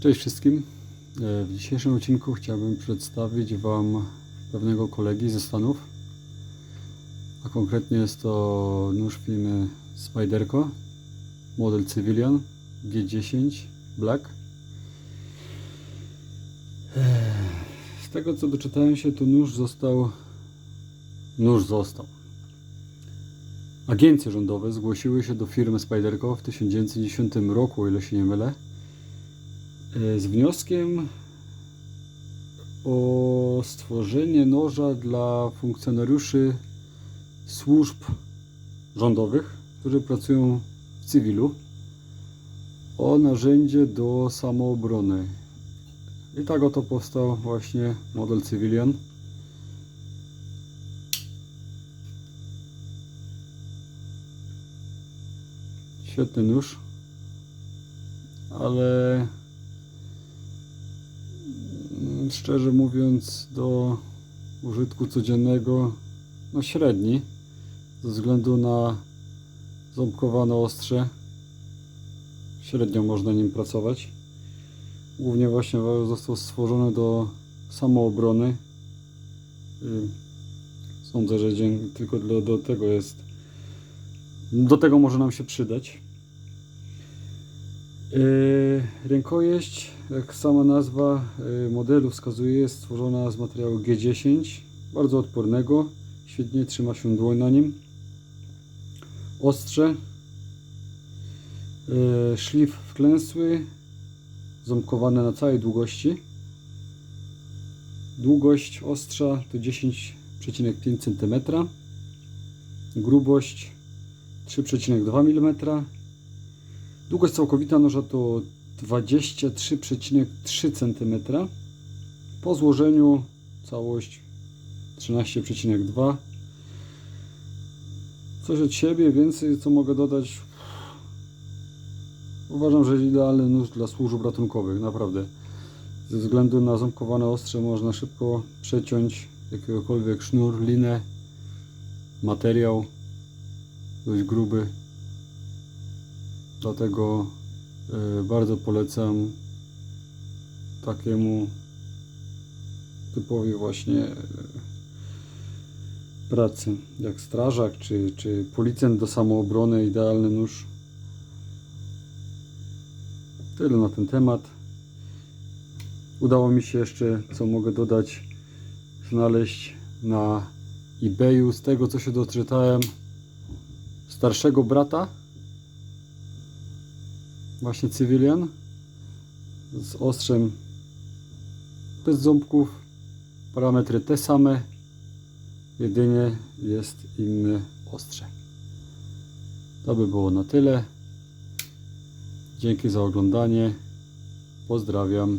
Cześć wszystkim. E, W dzisiejszym odcinku chciałbym przedstawić Wam pewnego kolegi ze Stanów. A konkretnie jest to nóż firmy Spyderco, model Civilian G10 Black. E, Z tego co doczytałem się, to nóż został. Nóż został. Agencje rządowe zgłosiły się do firmy Spyderco w 1910 roku, o ile się nie mylę, z wnioskiem o stworzenie noża dla funkcjonariuszy służb rządowych, którzy pracują w cywilu, o narzędzie do samoobrony. I tak oto powstał właśnie model Civilian. Świetny nóż, ale szczerze mówiąc do użytku codziennego no średni ze względu na ząbkowane ostrze. Średnio można nim pracować. Głównie właśnie został stworzony do samoobrony. Sądzę, że dzień, tylko do, do tego jest do tego może nam się przydać. Yy, Rękojeść, jak sama nazwa yy, modelu wskazuje, jest stworzona z materiału G10, bardzo odpornego, świetnie trzyma się dłoń na nim. Ostrze, yy, szlif wklęsły, ząbkowane na całej długości. Długość ostrza to 10,5 cm, grubość 3,2 mm, Długość całkowita noża to 23,3 cm. Po złożeniu całość 13,2 Coś od siebie, więcej co mogę dodać. Uważam, że idealny nóż dla służb ratunkowych, naprawdę. Ze względu na ząbkowane ostrze można szybko przeciąć jakiegokolwiek sznur, linę, materiał dość gruby. Dlatego bardzo polecam takiemu typowi właśnie e, pracy, jak strażak czy, czy policjant do samoobrony, idealny nóż. Tyle na ten temat. Udało mi się jeszcze, co mogę dodać, znaleźć na eBayu z tego co się doczytałem starszego brata właśnie cywilian z ostrzem bez ząbków. Parametry te same jedynie jest inne ostrze. To by było na tyle. Dzięki za oglądanie. Pozdrawiam